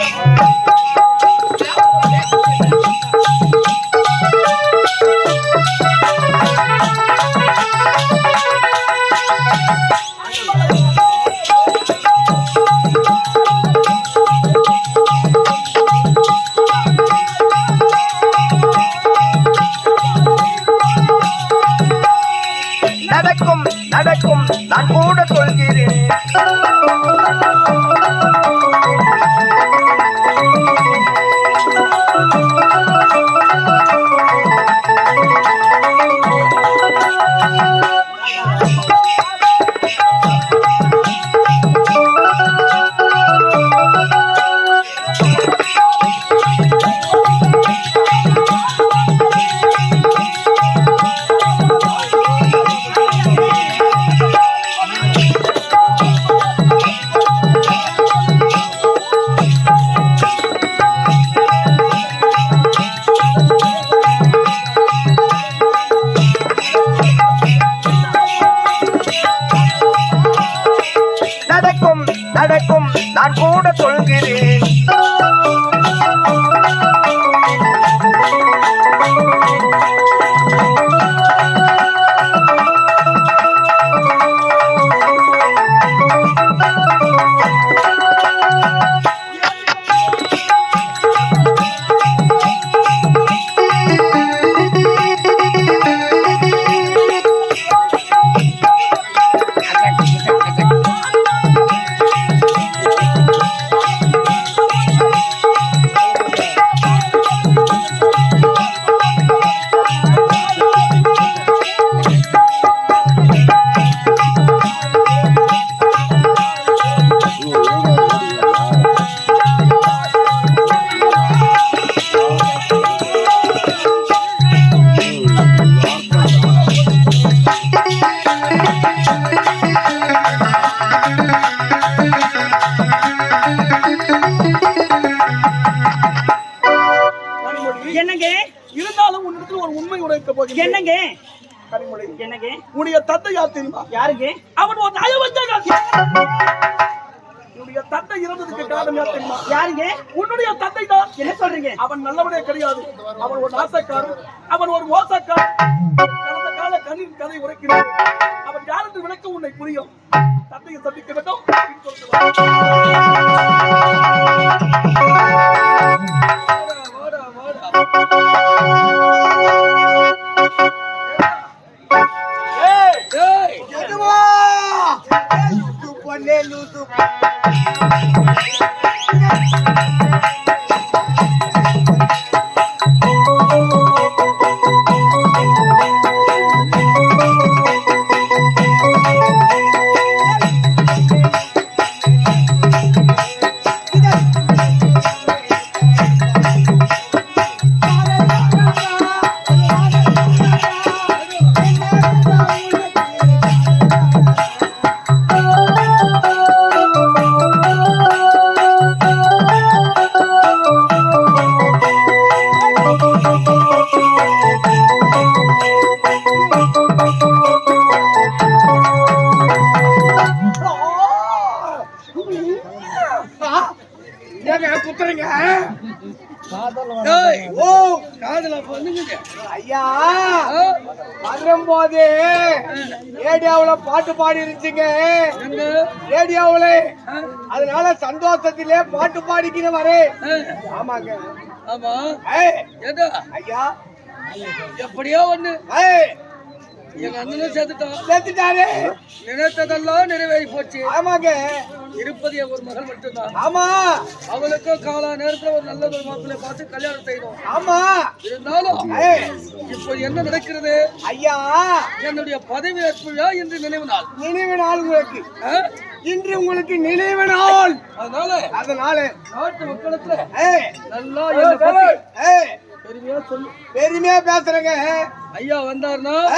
Oh. என்னங்க? உன்னுடைய தந்தை யார் தெரியுமா? யாருங்க? அவன் ஒரு நயவஞ்சகன் உன்னுடைய தந்தை இறந்ததுக்கு காரணம் யார் தெரியுமா? யாருங்க? உன்னுடைய தந்தை தான். என்ன சொல்றீங்க? அவன் நல்லவனே கிடையாது. அவன் ஒரு நாசக்காரன். அவன் ஒரு மோசக்காரன். கடந்த கால கண்ணின் கதை உரைக்கிறான் அவன் யார் என்று விளக்க உன்னை புரியும். தந்தையை சந்திக்க வேண்டும். வாடா, வாடா, வாடா. ஐயா வரும்போது ரேடியோவுல பாட்டு பாடி இருந்துச்சுங்க ரேடியோவுல. அதனால சந்தோஷத்திலே பாட்டு பாடிக்கின்னு வரேன் ஆமாங்க. ஆமா. ஏய், ஏதா? ஐயா. எப்படியோ ஒண்ணு ஏய், எங்க அண்ணனும் சேர்த்துட்டான் செத்துட்டாரு நினைத்ததெல்லாம் நிறைவேறி போச்சு. ஆமாங்க. இருப்பது ஒரு மகள் மட்டும்தான். ஆமா. அவளுக்கும் கால நேரத்துல ஒரு நல்ல ஒரு மாப்பிள்ளை பார்த்து கல்யாணம் செய்யணும். ஆமா. இருந்தாலும் இப்போ என்ன நடக்கிறது? ஐயா. என்னுடைய பதவி என்று நினைவு நாள். நினைவு நாள் உங்களுக்கு? இன்று உங்களுக்கு நினைவு நாள். அதனால அதனால. நாட்டு மக்களுக்கு நல்லா பெருமையா சொல்லு. பெருமையா பேசுறேங்க. ஐயா வந்தாருன்னா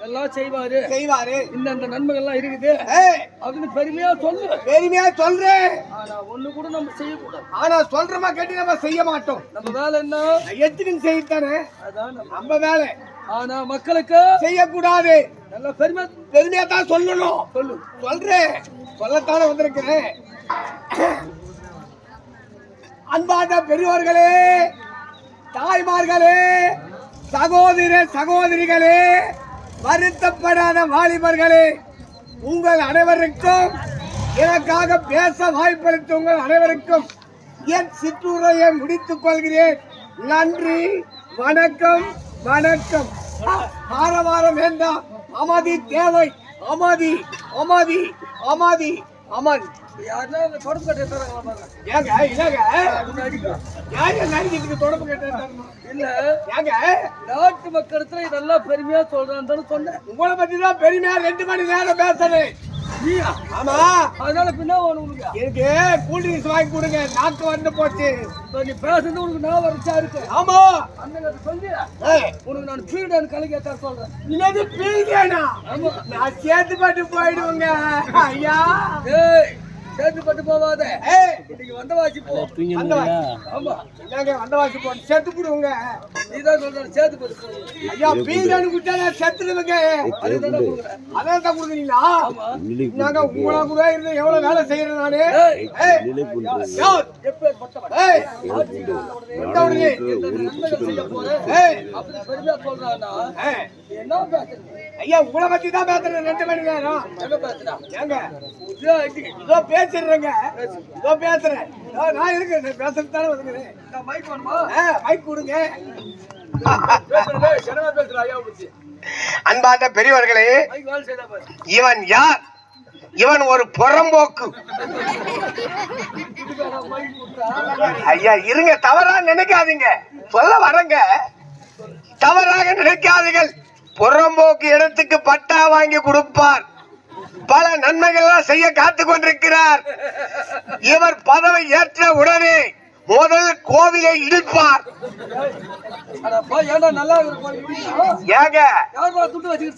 எல்லாம் செய்வாரு. செய்வாரு. இந்த அந்த நன்மைகள்லாம் இருக்குது. ஏய், அப்படின்னு பெருமையா சொல்லு. பெருமையா சொல்றேன் ஆனா ஒண்ணு கூட நம்ம செய்யக்கூடாது. ஆனா சொல்றமா கேட்டு நம்ம செய்ய மாட்டோம். நம்ம வேலை என்ன? எத்துக்கு செய்யத்தானே? அதான் நம்ம- வேலை. ஆனா மக்களுக்கு செய்யக்கூடாது. நல்ல பெருமை. பெருமையா தான் சொல்லணும். அன்பார்ந்த பெரியோர்களே தாய்மார்களே சகோதர சகோதரிகளே வருத்தப்படாத வாலிபர்களே உங்கள் அனைவருக்கும் எனக்காக பேச வாய்ப்பளித்த உங்கள் அனைவருக்கும் என் சிற்றுரையை முடித்துக் கொள்கிறேன். நன்றி வணக்கம் வணக்கம். ஆரவாரம் வேண்டாம் அமதி தேவை. அமதி அமதி அமதி. அமன் யாருன்னா தொடர்பு கட்டி தராங்களா பாருங்க. ஏங்க இல்லங்க. ஏங்க நடிக்கிறதுக்கு தொடர்பு கேட்டேன் இல்ல. ஏங்க. நாட்டு மக்களிடத்துல இதெல்லாம் பெருமையா சொல்றான்னு சொன்னேன். உங்களை பத்தி தான் பெருமையா ரெண்டு மணி நேரம் பேசுறேன். ஆமா. அதனால பின்ன உனக்கு? எனக்கு கூல் ட்ரிங்க்ஸ் வாங்கி கொடுங்க. நாக்கு வந்து போச்சு. இப்ப நீ பேசுறது உனக்கு நான் வரைச்சா இருக்கு? ஆமா. அந்த சொல்லி. உனக்கு நான் பீடன் கலக்கி ஏத்தா சொல்றேன். என்னது பீங்கனா ஆமா. நான் சேர்த்து பட்டு போயிடுவேங்க. ஐயா. ஏய் சேர்த்து பட்டு போவாத. ஏய். இன்னைக்கு வந்த வாசி போ ஆமா. என்னங்க வந்தவாசி போட்டு செத்து போடுவோங்க. ஐயா பீங்கனு விட்டா நான் செத்துடுவேங்க அதுதான் கொடுக்குறேன். அதான் தான் கொடுக்குறீங்களா? ஆமா. நாங்க உங்களா கூட இருந்து எவ்வளவு வேலை செய்யறேன் நானு? ஐயா உங்களை பத்தி தான் பேசுறேன் ரெண்டு மணி நேரம் என்ன பேசுறா? ஏங்க இதோ பேசிடுறேங்க. இதோ பேசுறேன். இதோ நான் இருக்கேன் பேசுறது தானே வந்துக்கிறேன் நான் மைக் வேணுமா? ஆ மைக் கொடுங்க. அன்பார்ந்த பெரியவர்களே இவன் யார்? இவன் ஒரு புறம்போக்கு. ஐயா இருங்க தவறா நினைக்காதீங்க. சொல்ல வரங்க. தவறாக நினைக்காதீர்கள். புறம்போக்கு இடத்துக்கு பட்டா வாங்கி கொடுப்பார். பல நன்மைகள்லாம் செய்ய காத்து கொண்டிருக்கிறார். இவர் பதவி ஏற்ற உடனே முதல் கோவிலை இடிப்பார்? ஏங்க?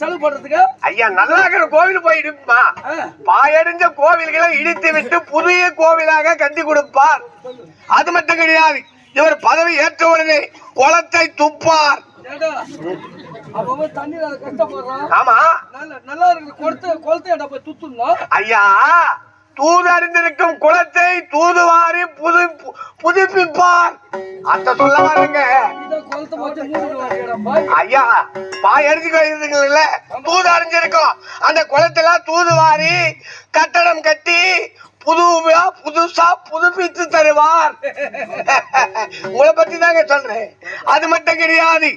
செலவு பண்றதுக்கு ஐயா நல்லா இருக்கிற கோவில் போய் இடிப்பா. பாயடைஞ்ச கோவில்களை இடித்து விட்டு புதிய கோவிலாக கட்டி கொடுப்பார். அது மட்டும் கிடையாது இவர் பதவி ஏற்ற உடனே குளத்தை துப்பார். ஆமா. நல்ல இருக்கிற குளத்தை குளத்தை துத்துணும் ஐயா தூது அறிந்திருக்கும் குளத்தை தூதுவாரி புது புதுப்பிப்பார். அந்த சொல்ல வரங்க. ஐயா பாய் அடிச்சுக்கல தூது அறிஞ்சிருக்கும் அந்த குளத்தெல்லாம் தூதுவாரி கட்டடம் கட்டி புதுவா புதுசா புதுப்பித்து தருவார். உங்களை பத்தி தாங்க சொல்றேன். அது மட்டும் கிடையாது.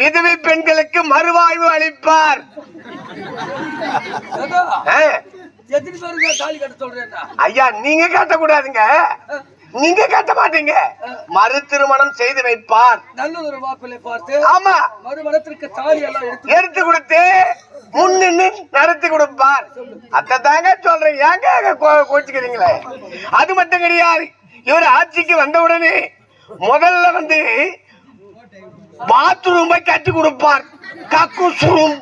விதவை பெண்களுக்கு மறுவாழ்வு அளிப்பார். எத்தனை பேருக்கு தாலி கட்ட ஐயா நீங்க கட்டக்கூடாதுங்க. நீங்க கட்ட மாட்டீங்க. மறு திருமணம் செய்து வைப்பார். நல்ல ஒரு மாப்பிள்ளை பார்த்து ஆமா. மறுமணத்திற்கு தாலி எல்லாம் எடுத்து கொடுத்து முன்னின்னு நடத்தி கொடுப்பார். அதாங்க சொல்றேன். ஏங்க கோச்சுக்கிறீங்களே? அது மட்டும் கிடையாது. இவர் ஆட்சிக்கு வந்த உடனே முதல்ல வந்து பாத்ரூமை கட்டி கொடுப்பார். கக்குசுரும்.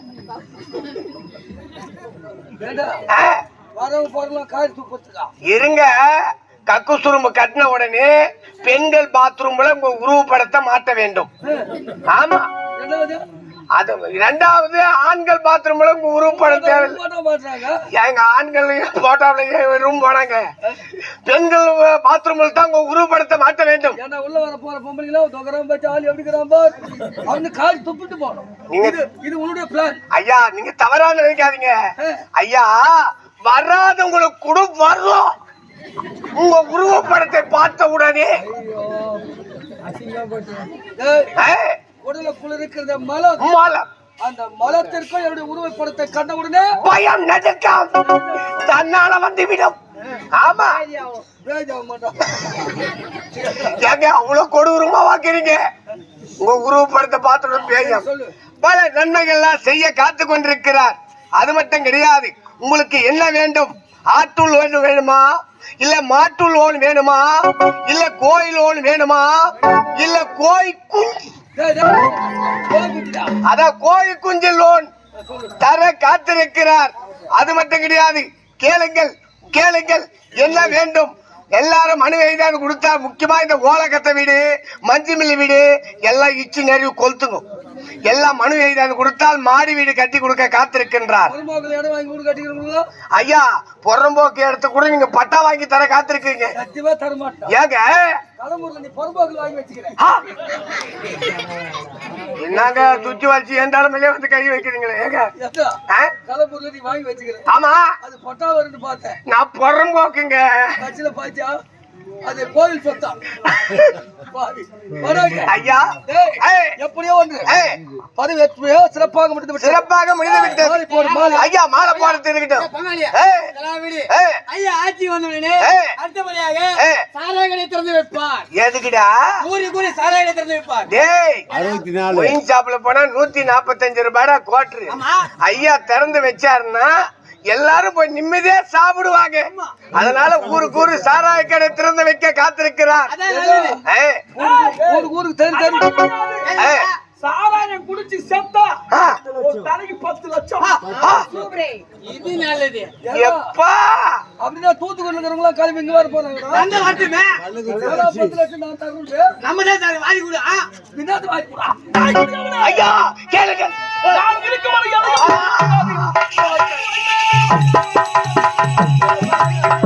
வரவு போறலாம் காரி இருங்க. கக்குசுரும்பு கட்டின உடனே பெண்கள் பாத்ரூம்ல உங்க உருவப்படத்தை மாட்ட வேண்டும். ஆமா. அது இரண்டாவது ஆண்கள் பாத்ரூம்ல உங்க உருவப்படம் தேவை மாட்ட மாட்டாங்க எங்க ஆண்கள் போட்டோல ரூம் போனாங்க? பெண்கள் பாத்ரூம்ல தான் உங்க உருவப்படத்தை மாட்ட வேண்டும். ஏன்னா உள்ள வர போற பொம்பளைங்களா? தொகரம் பற்றி ஆள் எப்படிக்கிறான் பார்? அவனு காரி துப்பிட்டு நீங்க- இது இது உன்னுடைய பிளான் ஐயா நீங்க தவறா நினைக்காதீங்க. ஐயா வராதவங்களுக்கு கூட வரும் உங்க உருவப்படத்தை பார்த்த உடனே. ஏய், உடலுக்குள்ள இருக்கிற மலம் மலம் அந்த மலத்திற்கும் என்னுடைய உருவப்படத்தை கண்ட உடனே பயம் நடுக்கம். தன்னால வந்து விடும் ஆமா. ஏங்க அவ்வளவு கொடூரமா வாக்குறீங்க? உங்க உருவப்படத்தை பார்த்துட்டு பேயம். பல நன்மைகள்லாம் செய்ய காத்து கொண்டிருக்கிறார். அது மட்டும் கிடையாது. உங்களுக்கு என்ன வேண்டும்? ஆட்டுள் லோன் வேணுமா? இல்ல மாட்டுள் லோன் வேணுமா? இல்ல கோயில் லோன் வேணுமா? இல்ல கோய் குஞ்சு. அதான் கோழி குஞ்சு லோன். தர காத்திருக்கிறார். அது மட்டும் கிடையாது. கேளுங்கள் கேளுங்கள். என்ன வேண்டும்? எல்லாரும் மனு எழுதான்னு கொடுத்தா முக்கியமா இந்த ஓலக்கத்த வீடு மஞ்சு மில்லி வீடு எல்லாம் இச்சு நிறைய கொளுத்துங்க. எல்லாம் மனு எழுதி கொடுத்தால் மாடி வீடு கட்டி கொடுக்க காத்திருக்கின்றார். ஐயா புறம்போக்கு எடுத்து கூட நீங்க பட்டா வாங்கி தர காத்திருக்கீங்க. ஏங்க! என்னங்க துச்சி வச்சு எந்த இடமே வந்து கை வைக்கிறீங்களே ஏங்க? ஆமா. நான் புறம்போக்குங்க. அது கோவில் சொத்தா. ஐயா. எப்படியோ ஒன்று. பதவி எப்படியோ சிறப்பாக முடிந்து விட்டது. சிறப்பாக முடிந்து விட்டது. போடு, மாலை. ஐயா மாலை ஐயா ஆட்சி வந்தவனே. அடுத்தபடியாக திறந்து வைப்பார். எதுக்குடா? கூறி கூறி சாராய கடை திறந்து வைப்பார். டேய். அறுபத்தி நாலு. ஒயின் ஷாப்ல போனா நூத்தி நாப்பத்தஞ்சு ரூபாடா கோட்ரு. ஆமா. ஐயா திறந்து வச்சாருன்னா எல்லாரும் போய் நிம்மதியா சாப்பிடுவாங்க. அதனால ஊருக்கு ஊரு சாராய கடை திறந்து வைக்க காத்திருக்கிறார். சாராயம் குடிச்சு செத்தா தலைக்கு பத்து லட்சம். இது நல்லது. எப்பா. அப்படின்னா தூத்துக்குடியில் இருக்கிறவங்களா கிளம்பி இங்க வர போறாங்க அந்த வரட்டுமே. பத்து லட்சம் நான் தரணும் நம்ம தான் வாங்கி கொடு. பின்னாடி வாங்கி ஐயா கேளுங்க. நான் இருக்கும் வரை Thank you.